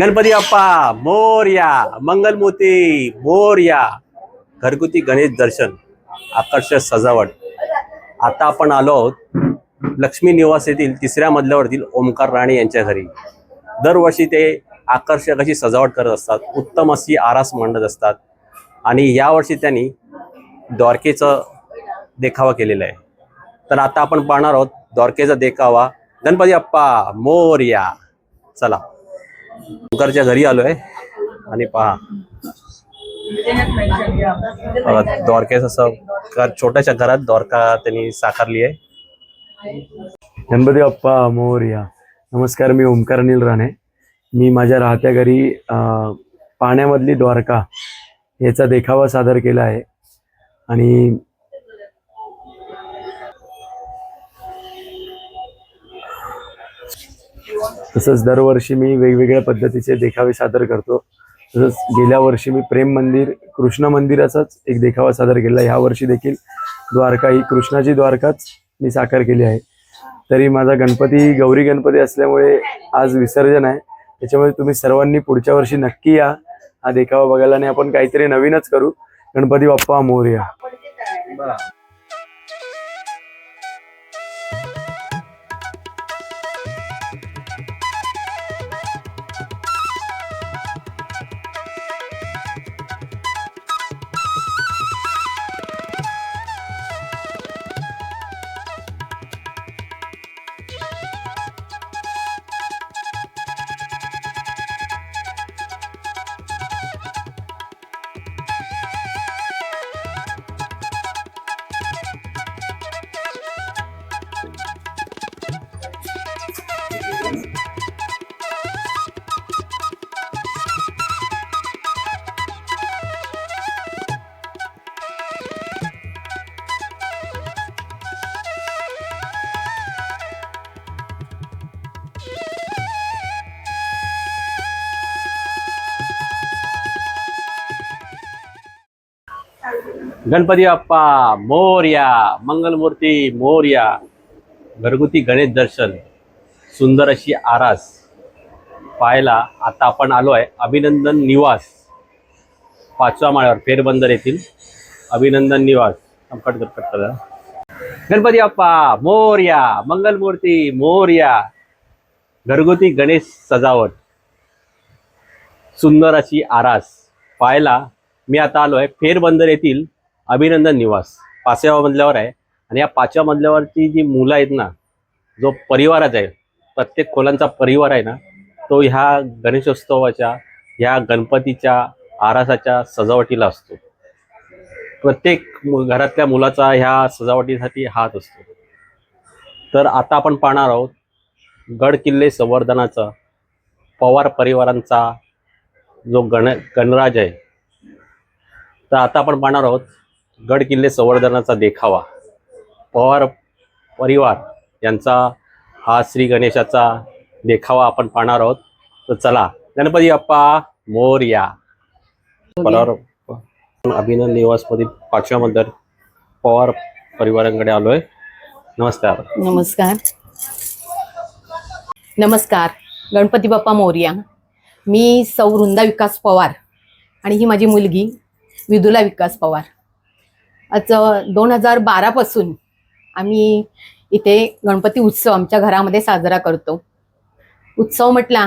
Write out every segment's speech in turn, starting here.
गणपती बाप्पा मोरया मंगलमूर्ती मोर्या. घरगुती गणेश दर्शन आकर्षक सजावट. आता आपण आलो आहोत लक्ष्मी निवास येथील तिसऱ्या मजल्यावरतील ओमकार राणे यांच्या घरी. दरवर्षी ते आकर्षक अशी सजावट करत असतात उत्तम अशी आरास मांडत असतात आणि यावर्षी त्यांनी द्वारकेचं देखावा केलेला आहे. तर आता आपण पाहणार आहोत द्वारकेचा देखावा गणपती अप्पा मोरया. चला. ओंकारच्या घरी आलोय. आणि पहा. बघा, द्वारकेच असं छोट्याशा घरात द्वारका त्यांनी साकारली आहे. गणपती बाप्पा मोर्या नमस्कार मी ओमकार अनिल राणे. मी माझ्या राहत्या घरी पाण्यामधली द्वारका याचा देखावा सादर केला आहे. आणि तसंच दरवर्षी मी वेगवेगळ्या पद्धतीचे देखावे सादर करतो. तसंच गेल्या वर्षी मी प्रेम मंदिर कृष्ण मंदिराचाच एक देखावा सादर केला ह्या वर्षी देखील द्वारका ही कृष्णाची द्वारकाच मी साकार केली आहे. तरी माझा गणपती गौरी गणपती असल्यामुळे आज विसर्जन आहे. त्याच्यामुळे तुम्ही सर्वांनी पुढच्या वर्षी नक्की या. हा देखावा बघायला आणि आपण काहीतरी नवीनच करू. गणपती बाप्पा मोर्या. गणपती बाप्पा मोरया मंगलमूर्ती मोरया. घरगुती गणेश दर्शन सुंदर अशी आरास पाहायला आता आपण आलो आहे. अभिनंदन निवास. पाचव्या माळ्यावर फेरबंदर येथील अभिनंदन निवास. कट कर कट करा गणपती बाप्पा मोरया मंगलमूर्ती मोरया. घरगुती गणेश सजावट. सुंदर अशी आरास पाहायला मी आता आलो आहे. फेरबंदर येथील अभिनंदन निवास. पाचव्या मजल्यावर आहे. आणि या पाचव्या मजल्यावरची जी मुलं आहेत ना जो परिवारात आहे प्रत्येक खोलांचा परिवार आहे ना तो ह्या गणेशोत्सवाच्या ह्या गणपतीच्या आरासाच्या सजावटीला असतो. प्रत्येक घरातल्या मुलाचा ह्या सजावटीसाठी हात असतो. तर आता आपण पाहणार आहोत गड किल्ले संवर्धनाचा पवार परिवारांचा जो गण गणराज आहे. तर आता आपण पाहणार आहोत गड किल्ले संवर्धनाचा देखावा. पवार परिवार यांचा हा श्री गणेशाचा देखावा आपण पाहणार आहोत. तर चला गणपती बाप्पा मोर्या. पवार अभिनंद निवासमधील पाचव्या मंदर पवार परिवारांकडे आलोय. नमस्कार. नमस्कार. नमस्कार गणपती बाप्पा मोर्या. मी सौ वृंदा विकास पवार आणि ही माझी मुलगी विदुला विकास पवार. आज दोन हजार बारापासून आम्ही इथे गणपती उत्सव आमच्या घरामध्ये साजरा करतो. उत्सव म्हटला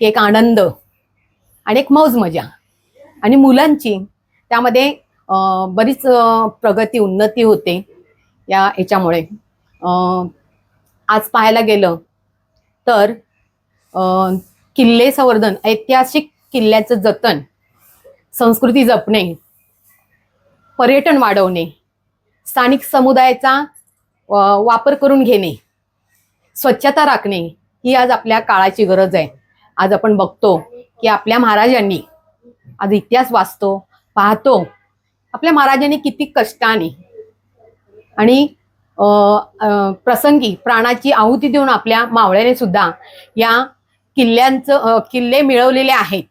की एक आनंद आणि एक मौज मजा. आणि मुलांची त्यामध्ये बरीच प्रगती उन्नती होते या याच्यामुळे. आज पाहायला गेलं तर किल्ले संवर्धन ऐतिहासिक किल्ल्याचं जतन संस्कृती जपणे पर्यटन वाढवणे स्थानिक समुदायाचा वापर करून घेणे स्वच्छता राखणे ही आज आपल्या काळाची गरज आहे. आज आपण बघतो की आपल्या महाराजांनी आज इतिहास वाचतो पाहतो. आपल्या महाराजांनी किती कष्टाने आणि प्रसंगी प्राणाची आहुती देऊन आपल्या मावळ्याने सुद्धा या किल्ल्यांचं किल्ले मिळवलेले आहेत.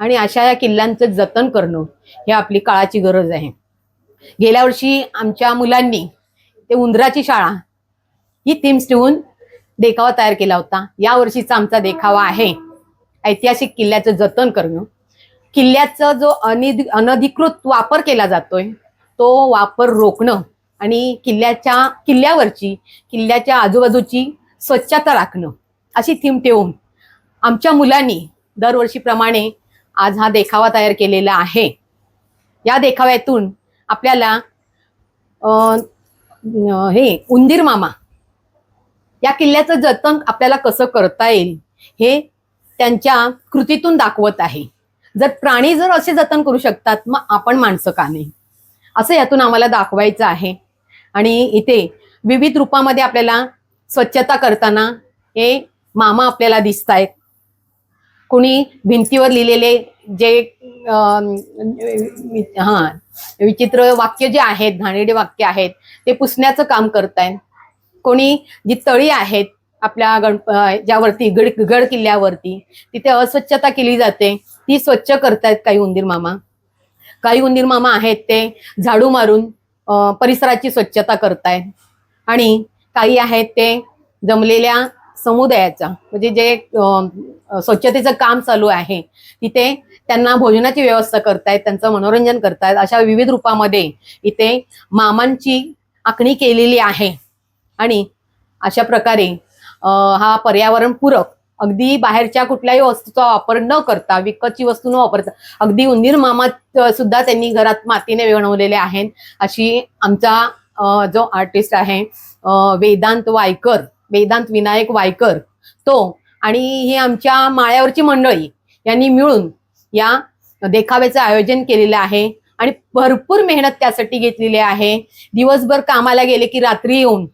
आणि अशा या किल्ल्यांचं जतन करणं ही आपली काळाची गरज आहे. गेल्या वर्षी आमच्या मुलांनी ते उंदराची शाळा ही थीम्स ठेवून देखावा तयार केला होता. या वर्षीचा आमचा देखावा आहे. ऐतिहासिक किल्ल्याचं जतन करणं. किल्ल्याचा जो अनिध अनधिकृत वापर केला जातोय तो वापर रोखणं आणि किल्ल्याच्या किल्ल्यावरची किल्ल्याच्या आजूबाजूची स्वच्छता राखणं अशी थीम ठेवून आमच्या मुलांनी दरवर्षीप्रमाणे आज हा देखावा तयार केलेला आहे. या देखाव्यातून आपल्याला अं, हे उंदीर मामा. या किल्ल्याचं जतन आपल्याला कसं करता येईल हे त्यांच्या कृतीतून दाखवत आहे. जर प्राणी जर असे जतन करू शकतात मग आपण माणसं का नाही? असं यातून आम्हाला दाखवायचं आहे. आणि इथे विविध रूपामध्ये आपल्याला स्वच्छता करताना हे मामा आपल्याला दिसत आहेत कोणी भिंतीवर लिहिलेले जे हा विचित्र वाक्य जे आहेत घाणेरडे वाक्य आहेत ते पुसण्याचं काम करतायत. कोणी जी तळी आहेत आपल्या गण ज्यावरती गड गड किल्ल्यावरती तिथे अस्वच्छता केली जाते ती स्वच्छ करतायत काही उंदीर मामा. काही उंदीर मामा आहेत ते झाडू मारून परिसराची स्वच्छता करतायत. आणि काही आहेत ते जमलेल्या समुदायाचा म्हणजे जे स्वच्छतेचं काम चालू आहे. तिथे त्यांना भोजनाची व्यवस्था करतायत त्यांचं मनोरंजन करतायत. अशा विविध रूपामध्ये इथे मामांची आखणी केलेली आहे. आणि अशा प्रकारे हा पर्यावरणपूरक अगदी बाहेरच्या कुठल्याही वस्तूचा वापर न करता विकतची वस्तू न वापरता अगदी उंदीर मामा सुद्धा त्यांनी घरात मातीने बनवलेले आहेत. अशी आमचा जो आर्टिस्ट आहे वेदांत वायकर वेदांत विनायक वायकर तो आणि ही आमच्या माळ्यावरची मंडळी यांनी मिळून या देखाव्याचं आयोजन केलेलं आहे. आणि भरपूर मेहनत त्यासाठी घेतलेली आहे. दिवसभर कामाला गेले की रात्री येऊन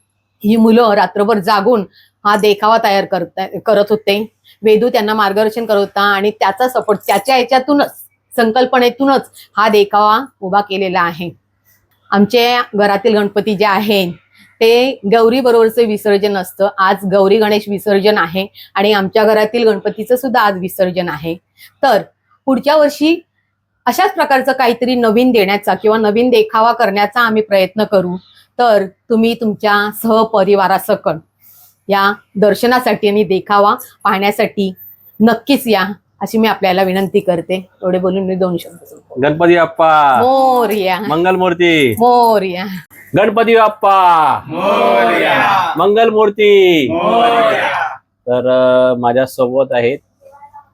ही मुलं रात्रभर जागून हा देखावा तयार करता करत होते. वेदू त्यांना मार्गदर्शन करत होता आणि त्याचा सपोर्ट त्याच्या ह्याच्यातूनच संकल्पनेतूनच हा देखावा उभा केलेला आहे. आमचे घरातील गणपती जे आहेत ते गौरी बरोबरचं विसर्जन असतं. आज गौरी गणेश विसर्जन आहे आणि आमच्या घरातील गणपतीचं सुद्धा आज विसर्जन आहे. तर पुढच्या वर्षी अशाच प्रकारचं काहीतरी नवीन देण्याचा किंवा नवीन देखावा करण्याचा आम्ही प्रयत्न करू. तर तुम्ही तुमच्या सहपरिवारासकट या दर्शनासाठी आणि देखावा पाहण्यासाठी नक्कीच या अशी मी आपल्याला विनंती करते. एवढे बोलून मी दोन शब्द. गणपती बाप्पा! मोरया. मंगलमूर्ती! मोरया. गणपती बाप्पा. मंगलमूर्ती. तर अं, माझ्या सोबत आहेत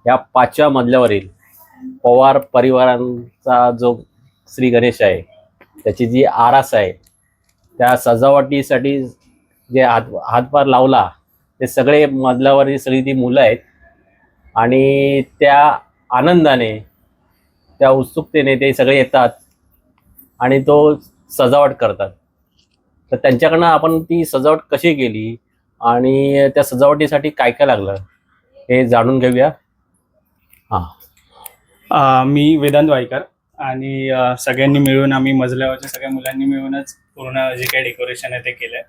या पाचव्या मजल्यावरील पवार परिवारांचा जो श्री गणेश आहे त्याची जी आरास आहे त्या सजावटीसाठी जे हात हातभार लावला ते सगळे मजल्यावरील सगळी ती मुलं आहेत आणि त्या आनंदाने त्या उत्सुकतेने ते सगळे येतात आणि तो सजावट करतात. तर त्यांच्याकडनं आपण ती सजावट कशी केली आणि त्या सजावटीसाठी काय काय लागलं हे जाणून घेऊया. हां. मी वेदांत वायकर आणि सगळ्यांनी मिळून आम्ही मजल्यावरच्या सगळ्या मुलांनी मिळूनच पूर्ण जे काही डेकोरेशन आहे ते केलंय.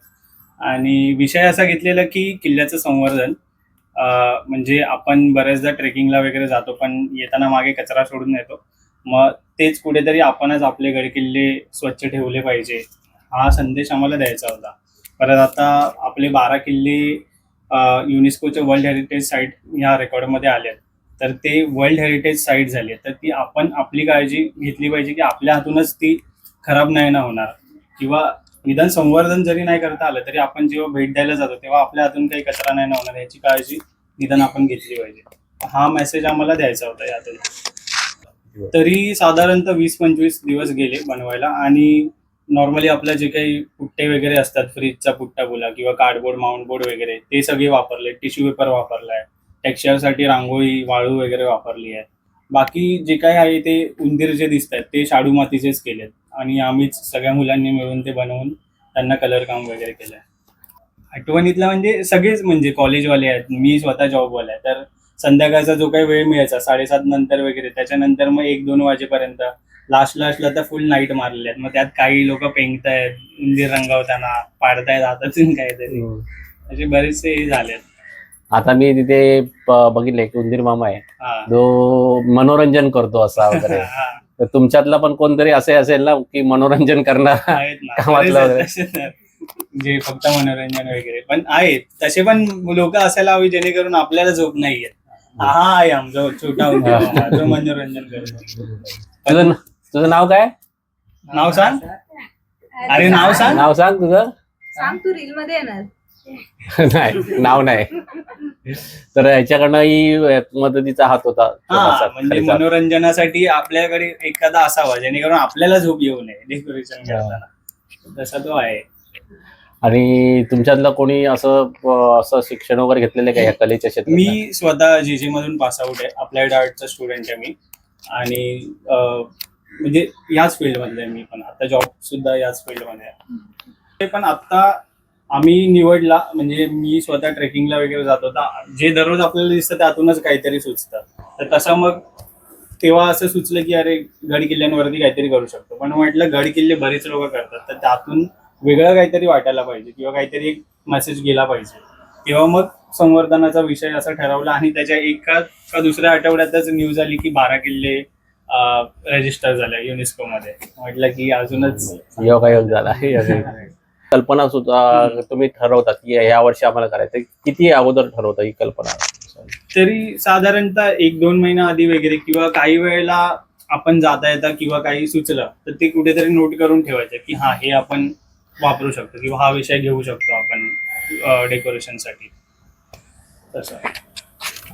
आणि विषय असा घेतलेला की किल्ल्याचं संवर्धन म्हणजे आपण बऱ्याचदा ट्रेकिंगला वगैरे जातो पण येताना मागे कचरा सोडून येतो मग तेच कुठेतरी आपणच आपले गडकिल्ले स्वच्छ ठेवले पाहिजे. हा संदेश आम्हाला द्यायचा होता. परत आता आपले बारा किल्ले युनेस्कोचे वर्ल्ड हेरिटेज साईट ह्या रेकॉर्डमध्ये आले तर ते वर्ल्ड हेरिटेज साईट झाली तर ती आपण आपली काळजी घेतली पाहिजे की आपल्या हातूनच ती खराब नाही ना होणार. किंवा निदान संवर्धन जरी नाही करता आलं तरी आपण जेव्हा भेट द्यायला जातो तेव्हा आपल्या हातून काही कचरा नाही ना होणार याची काळजी निदान आपण घेतली पाहिजे. हा मेसेज आम्हाला द्यायचा होता यातून. तरी साधारणतः वीस पंचवीस दिवस गेले बनवायला आणि नॉर्मली आपलं जे काही पुट्टे वगैरे असतात फ्रीजचा पुट्टा बोला किंवा कार्डबोर्ड माउंट बोर्ड वगैरे ते सगळे वापरले. टिश्यू पेपर वापरलाय. टेक्स्चरसाठी रांगोळी वाळू वगैरे वापरली आहे. बाकी जे काही आहे ते उंदीर जे दिसत आहेत ते शाडू मातीचेच केलेत. आणि आम्हीच सगळ्या मुलांनी मिळून ते बनवून त्यांना कलर काम वगैरे केलंय. आठवणीतला म्हणजे सगळेच म्हणजे कॉलेजवाले आहेत मी स्वतः जॉबवाला आहे. तर संध्याकाळचा जो काही वेळ मिळायचा साडेसात नंतर वगैरे त्याच्यानंतर मग एक दोन वाजेपर्यंत लास्ट लास्टला तर फुल नाईट मारले मग त्यात काही लोक पेंगतायत उंदीर रंगवताना पाडतायत हातातून काहीतरी. असे बरेचसे हे झालेत. आता मी तिथे बघितलंय की उंदीर मामा आहे. जो मनोरंजन करतो असा वगैरे. तर तुमच्यातला पण कोणतरी असे असेल ना की मनोरंजन करणार. जे फक्त मनोरंजन वगैरे. पण आहेत. तसे पण लोक असायला हवी जेणेकरून आपल्याला झोप नाही येत हा आहे आमचा छोटा जो मनोरंजन करतो. तुझं नाव काय? नाव सांग. अरे नाव सांग. नाव सांग तुझं. सांग तू रील मध्ये येणार. नाही नाव नाही. तर याच्याकडनं ही मदतीचा हात होता. हा म्हणजे खालीचा. मनोरंजनासाठी आपल्याकडे एखादा असावा जेणेकरून आपल्याला झोप येऊ नये डेकोरेशन करताना. तसा तो आहे. आणि तुमच्यातलं कोणी असं अं, असं शिक्षण वगैरे घेतलेलं आहे का या कलेच्या क्षेत्रात? मी स्वतः जीजी मधून पास आउट आहे. अप्लाइड आर्टचा स्टुडंट आहे मी. आणि म्हणजे याच फील्ड मधले मी पण. आता जॉब सुद्धा याच फील्डमध्ये आहे. ते पण आता आम्ही निवडला म्हणजे मी स्वतः ट्रेकिंगला वगैरे जात होता. जे दररोज आपल्याला दिसतं त्यातूनच काहीतरी सुचतं. तर तसं मग तेव्हा असं सुचलं की अरे गड किल्ल्यांवरती काहीतरी करू शकतो. पण म्हटलं गड किल्ले बरेच लोक करतात. तर त्यातून वेगळं काहीतरी वाटायला पाहिजे किंवा काहीतरी एक मेसेज गेला पाहिजे. तेव्हा मग संवर्धनाचा विषय असा ठरवला आणि त्याच्या एका का दुसऱ्या आठवड्यातच न्यूज आली की बारा किल्ले रजिस्टर झाले युनेस्को मध्ये. म्हटलं की अजूनच योगायोग झाला. कल्पना सुद्धा तुम्ही ठरवतात की या वर्षी आम्हाला करायचं किती अगोदर ठरवता ही कल्पना? तरी साधारणतः एक दोन महिना आधी वगैरे किंवा काही वेळेला आपण जाता येता किंवा काही सुचलं तर ते कुठेतरी नोट करून ठेवायचं की हा हे आपण वापरू शकतो किंवा हा विषय घेऊ शकतो आपण डेकोरेशनसाठी तसं.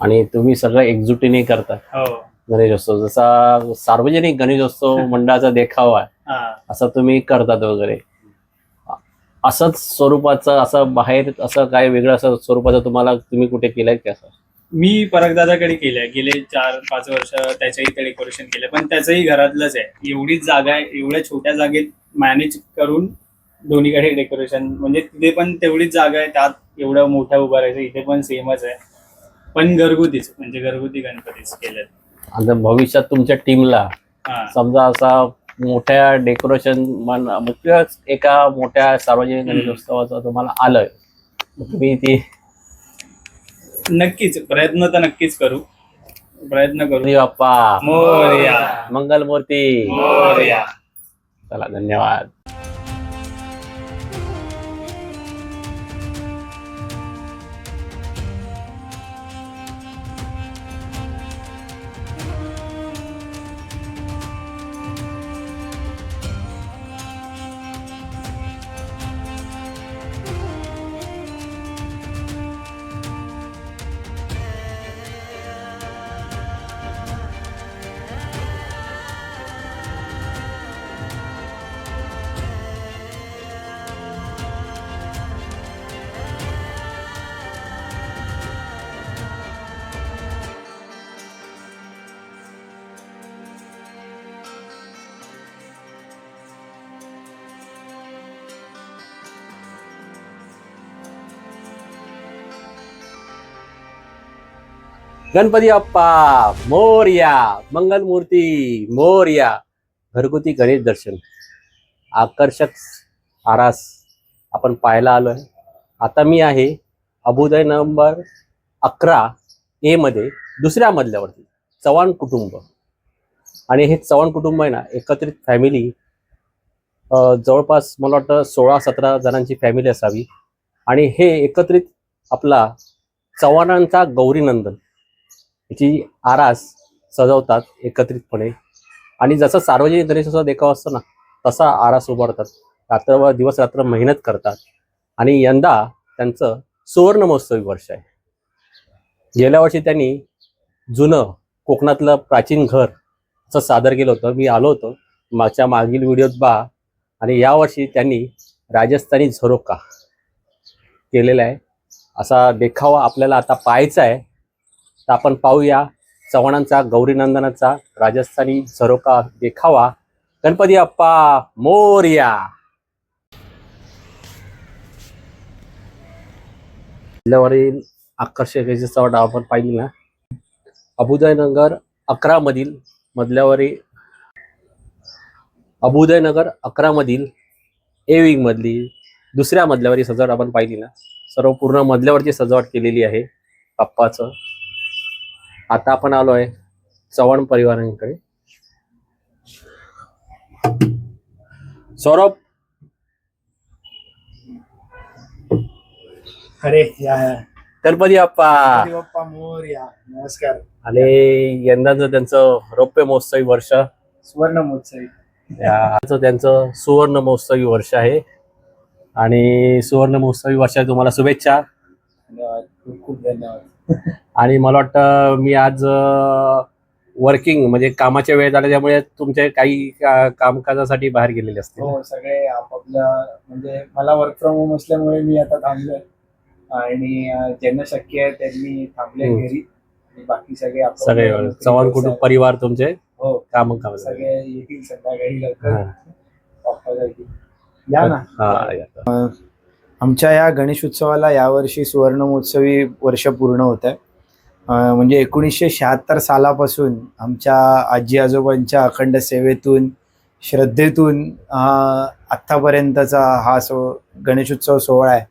आणि तुम्ही सगळं एकजुटीने करता. हो. गणेशोत्सव जसा सार्वजनिक गणेशोत्सव मंडळाचा देखावा आहे हा. असं तुम्ही करतात वगैरे. असंच स्वरूपाचं असं बाहेर असं काय वेगळं असं स्वरूपाचं तुम्हाला तुम्ही कुठे केलंय की असं? मी परगदादाकडे केलंय. गेले चार पाच वर्ष त्याच्याही ते डेकोरेशन केलं पण त्याचंही घरातलंच आहे. एवढीच जागा आहे एवढ्या छोट्या जागेत मॅनेज करून दोन्हीकडे डेकोरेशन म्हणजे तिथे पण तेवढीच जागा आहे. त्यात एवढं मोठं उभं राहायचं इथे पण सेमच आहे. पण घरगुतीच म्हणजे घरगुती गणपतीच केलेत. आणि भविष्यात तुमच्या टीमला समजा असा मोठ्या डेकोरेशन किंवा एका मोठ्या सार्वजनिक गणेशोत्सवाचं तुम्हाला आलंय. तुम्ही ती नक्कीच प्रयत्न तर नक्कीच करू. प्रयत्न करू. बाप्पा. मोरया. मंगलमूर्ती. मोरया. चला धन्यवाद. गणपती बाप्पा मोरया मंगलमूर्ती मोरया. घरगुती गणेश दर्शन. आकर्षक आरास आपण पाहायला आलोय. आता मी आहे अभुदय नंबर अकरा ए मध्ये दुसऱ्या मजल्यावरती चव्हाण कुटुंब. आणि हे चव्हाण कुटुंब आहे ना एकत्रित फॅमिली जवळपास मला वाटतं सोळा सतरा जणांची फॅमिली असावी. आणि हे एकत्रित आपला चव्हाणांचा गौरीनंदन याची आरास सजवतात एकत्रितपणे. आणि जसं सार्वजनिक गणेशोत्सव देखावा असतो ना तसा आरास उभारतात. रात्रभर दिवस रात्र मेहनत करतात. आणि यंदा त्यांचं सुवर्ण महोत्सवी वर्ष आहे. गेल्या वर्षी त्यांनी जुनं कोकणातलं प्राचीन घर असं सादर केलं होतं. मी आलो होतो. मागच्या मागील व्हिडिओत बा. आणि यावर्षी त्यांनी राजस्थानी झरोका केलेला आहे. असा देखावा आपल्याला आता पाहायचा आहे. तर आपण पाहूया चव्हाणांचा गौरीनंदनाचा राजस्थानी झरोका देखावा. गणपती अप्पा मोरया. जिल्ह्यावरील आकर्षक चढ आपण पाहिली ना. अभुदयनगर अकरा मधील मधल्यावरील अभुदयनगर अकरा मधील ए विंग मधली दुसऱ्या मधल्यावरील सजावट आपण पाहिली ना. सर्व पूर्ण मधल्यावरची सजावट केलेली आहे. अप्पाचं. आता आपण आलो आहे चव्हाण परिवारांकडे. सौरभ. अरे या गणपती बाप्पा. बाप्पा मोरया नमस्कार. आणि यंदाचं त्यांचं रौप्य महोत्सवी वर्ष. सुवर्ण महोत्सवी याचं त्यांचं सुवर्ण महोत्सवी वर्ष आहे. आणि सुवर्ण महोत्सवी वर्षात तुम्हाला शुभेच्छा. धन्यवाद. खूप खूप धन्यवाद. आणि मला वाटतं मी आज वर्किंग म्हणजे कामाच्या वेळ झाला त्यामुळे तुमचे काही का- कामकाजासाठी बाहेर गेलेले असतील. हो सगळे आपापल्या म्हणजे मला वर्क फ्रॉम होम असल्यामुळे मी आता थांबलोय. आणि ज्यांना शक्य आहे त्यांनी थांबले. घरी. आणि बाकी सगळे सगळे चव्हाण कुटुंब परिवार तुमचे? हो. काम काम. सगळे येतील संध्याकाळी लवकर. हा. या ना. हा या. आमच्या या गणेश उत्सवाला यावर्षी सुवर्ण महोत्सवी वर्ष पूर्ण होत आहे म्हणजे एकोणीसशे शहात्तर सालापासून आमच्या आजी आजोबांच्या अखंड सेवेतून श्रद्धेतून आत्तापर्यंतचा हा सो गणेशोत्सव सोहळा आहे.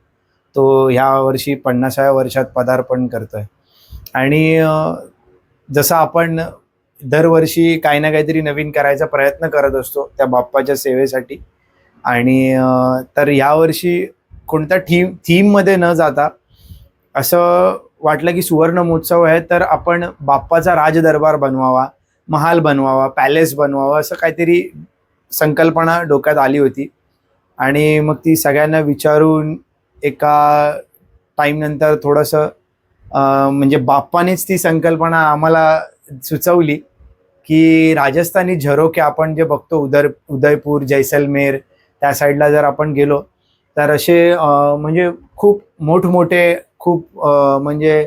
तो ह्या वर्षी पन्नासाव्या वर्षात पदार्पण करतो आहे आणि जसं आपण दरवर्षी काही ना काहीतरी नवीन करायचा प्रयत्न करत असतो त्या बाप्पाच्या सेवेसाठी. आणि तर यावर्षी कोणत्या थीम थीममध्ये न जाता असं वाटलं की सुवर्ण महोत्सव आहे तर आपण बाप्पाचा राजदरबार बनवावा महाल बनवावा पॅलेस बनवावा असं काहीतरी संकल्पना डोक्यात आली होती. आणि मग ती सगळ्यांना विचारून एका टाईमनंतर थोडंसं म्हणजे बाप्पानेच ती संकल्पना आम्हाला सुचवली की राजस्थानी झरोके आपण जे बघतो उदर उदयपूर जैसलमेर त्या साईडला जर आपण गेलो तर असे म्हणजे खूप मोठमोठे खूप म्हणजे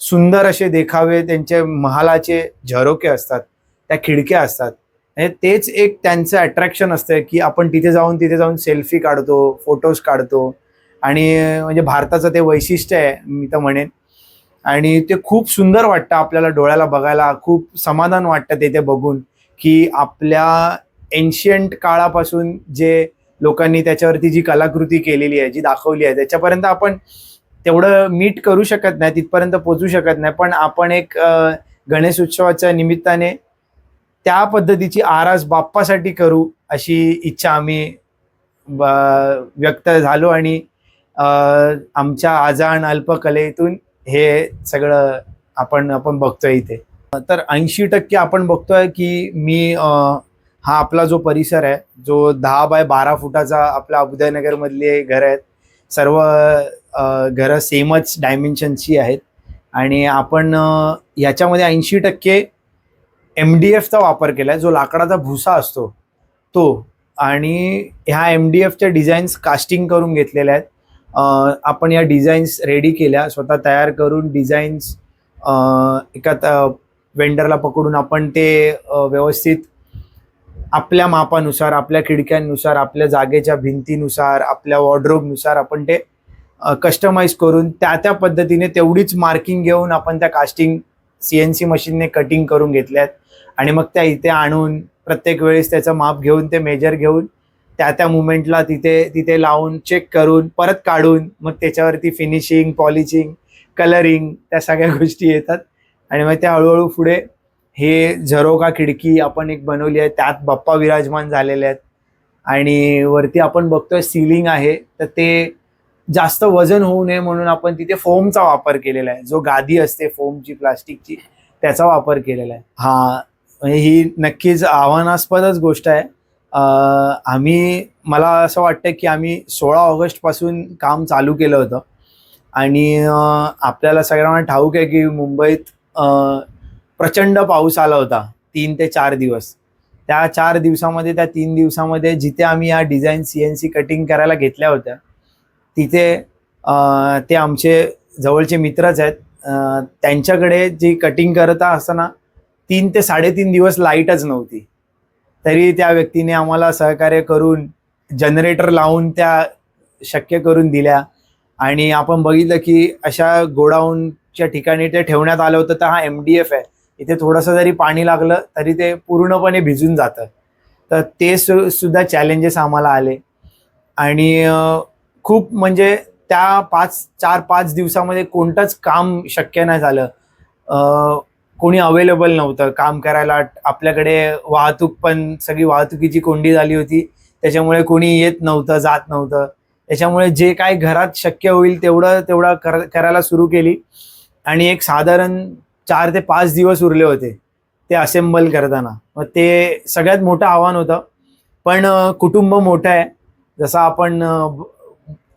सुंदर असे देखावे त्यांचे महालाचे झरोके असतात त्या खिडक्या असतात. म्हणजे तेच एक त्यांचं अट्रॅक्शन असतं की आपण तिथे जाऊन तिथे जाऊन सेल्फी काढतो फोटोज काढतो. आणि म्हणजे भारताचं ते वैशिष्ट्य आहे मी तर म्हणेन. आणि ते खूप सुंदर वाटतं आपल्याला डोळ्याला बघायला खूप समाधान वाटतं तेथे बघून की आपल्या एन्शियंट काळापासून जे लोकांनी त्याच्यावरती जी कलाकृती केलेली आहे जी दाखवली आहे त्याच्यापर्यंत आपण तेवढं मीट करू शकत नाही तिथपर्यंत पोचू शकत नाही. पण आपण एक गणेश उत्सवाच्या निमित्ताने त्या पद्धतीची आरास बाप्पासाठी करू अशी इच्छा आम्ही ब- व्यक्त झालो आणि आमच्या आजाण अल्पकलेतून हे सगळं आपण आपण बघतोय इथे. तर ऐंशी टक्के आपण बघतोय की मी हा आपला जो परिसर आहे जो दहा बाय बारा फुटाचा आपला अबुदयनगर मधली घर आहेत. सर्व घरं सेमच डायमेन्शनची आहेत. आणि आपण याच्यामध्ये ऐंशी टक्के एम डी एफचा वापर केला आहे जो लाकडाचा भुसा असतो तो. आणि ह्या एम डी एफच्या डिझाईन्स कास्टिंग करून घेतलेल्या आहेत. आपण या डिझाईन्स रेडी केल्या. स्वतः तयार करून डिझाईन्स एका वेंडरला पकडून आपण ते व्यवस्थित आपल्या मापानुसार आपल्या खिडक्यांनुसार आपल्या जागेच्या भिंतीनुसार आपल्या वॉर्ड्रोबनुसार आपण ते कस्टमाइज करून त्या त्या पद्धतीने तेवढीच मार्किंग घेऊन आपण त्या कास्टिंग सी एन सी मशीनने कटिंग करून घेतल्यात. आणि मग त्या इथे आणून प्रत्येक वेळेस त्याचं माप घेऊन ते मेजर घेऊन त्या त्या मुमेंटला तिथे तिथे लावून चेक करून परत काढून मग त्याच्यावरती फिनिशिंग पॉलिशिंग कलरिंग त्या सगळ्या गोष्टी येतात. आणि मग त्या हळूहळू पुढे हे झरोका खिडकी आपण एक बनवली आहे त्यात बाप्पा विराजमान झालेले आहेत. आणि वरती आपण बघतोय सिलिंग आहे तर ते जास्त वजन होऊ नये म्हणून आपण तिथे फोमचा वापर केलेला आहे. जो गादी असते फोमची प्लास्टिकची त्याचा वापर केलेला आहे. हा म्हणजे ही नक्कीच आव्हानास्पदच गोष्ट आहे. आम्ही मला असं वाटतं की आम्ही सोळा ऑगस्टपासून काम चालू केलं होतं. आणि आपल्याला सगळ्यांना ठाऊक आहे की मुंबईत प्रचंड पाऊस आला होता तीन ते चार दिवस. त्या चार दिवसामध्ये त्या तीन दिवसामध्ये जिथे आम्ही या design C N C cutting करायला घेतल्या होत्या तिथे ते आमचे जवळचे मित्रच आहेत. त्यांच्याकडे जी कटिंग करत असताना तीन ते साडेतीन दिवस लाईटच नव्हती. तरी त्या व्यक्तीने आम्हाला सहकार्य करून जनरेटर लावून त्या शक्य करून दिल्या. आणि आपण बघितलं की अशा गोडाऊनच्या ठिकाणी ते ठेवण्यात आलं होतं तर हा एम डी एफ आहे. इथे थोडंसं जरी पाणी लागलं तरी ते पूर्णपणे भिजून जातं. तर ते सु सुद्धा चॅलेंजेस आम्हाला आले. आणि खूप म्हणजे त्या पाच चार पाच दिवसामध्ये कोणतंच काम शक्य नाही झालं. कोणी अवेलेबल नव्हतं. काम करायला आपल्याकडे वाहतूक पण सगळी वाहतुकीची कोंडी झाली होती. त्याच्यामुळे कोणी येत नव्हतं जात नव्हतं. त्याच्यामुळे जे काय घरात शक्य होईल तेवढं तेवढं कर करायला सुरू केली. आणि एक साधारण चार ते पाच दिवस उरले होते ते असेंबल करताना. मग ते सगळ्यात मोठं आव्हान होतं. पण कुटुंब मोठं आहे. जसं आपण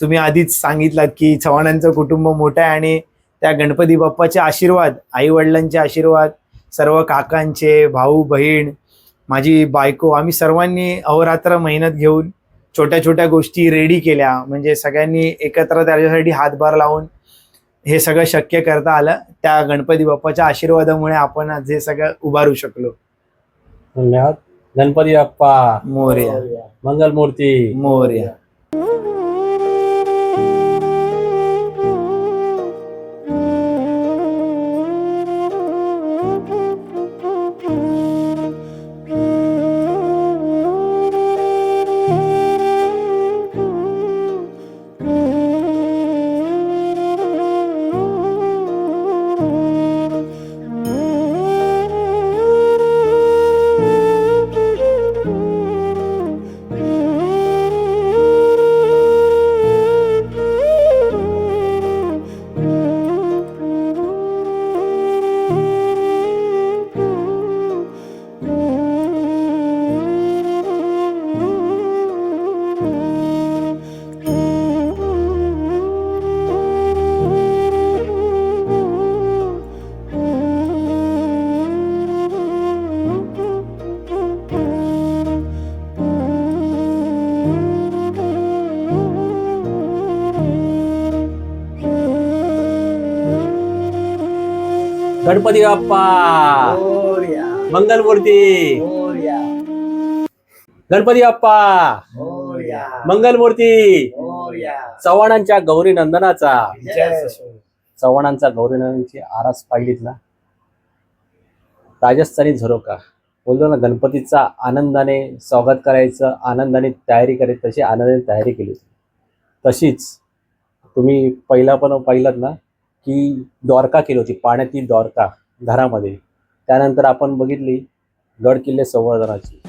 तुम्ही आधीच सांगितलात की चव्हाणांचं कुटुंब मोठं आहे आणि त्या गणपती बाप्पाचे आशीर्वाद आई वडिलांचे आशीर्वाद सर्व काकांचे भाऊ बहीण माझी बायको आम्ही सर्वांनी अहोरात्र मेहनत घेऊन छोट्या छोट्या गोष्टी रेडी केल्या. म्हणजे सगळ्यांनी एकत्र त्याच्यासाठी हातभार लावून हे सगळं शक्य करता आलं त्या गणपती बाप्पाच्या आशीर्वादामुळे आपण आज हे सगळं उभारू शकलो. धन्यवाद. गणपती बाप्पा. मोर्या. मंगलमूर्ती. मोर्या. गणपती बाप्पा. मंगलमूर्ती. गणपती बाप्पा. मंगलमूर्ती. चव्हाणांच्या गौरी नंदनाचा. चव्हाणांचा गौरी नंदनची आरास पाहिलीत ना? राजस्थानी झरोका. बोलतो ना गणपतीचा आनंदाने स्वागत करायचं आनंदाने तयारी करायची तशी आनंदाने तयारी केली तशीच. तुम्ही पहिला पण पाहिलात ना? की द्वारका केली होती पाण्यातील द्वारका घरामध्ये. त्यानंतर आपण बघितली गड किल्ले संवर्धनाची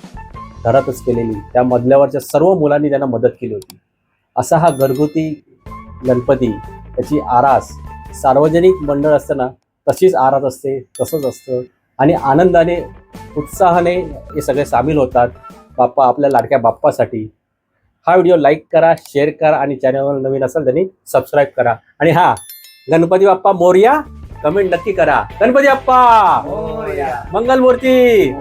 घरातच केलेली त्या मधल्यावरच्या सर्व मुलांनी त्यांना मदत केली होती. असा हा घरगुती गणपती त्याची आरास सार्वजनिक मंडळ असताना तशीच आरास असते तसंच असतं. आणि आनंदाने उत्साहाने हे सगळे सामील होतात बाप्पा आपल्या लाडक्या बाप्पासाठी. हा व्हिडिओ लाईक करा शेअर करा आणि चॅनलवर नवीन असाल त्यांनी सबस्क्राईब करा. आणि हा गणपती बाप्पा मोर्या कमेंट नक्की करा. गणपती बाप्पा! मंगलमूर्ती!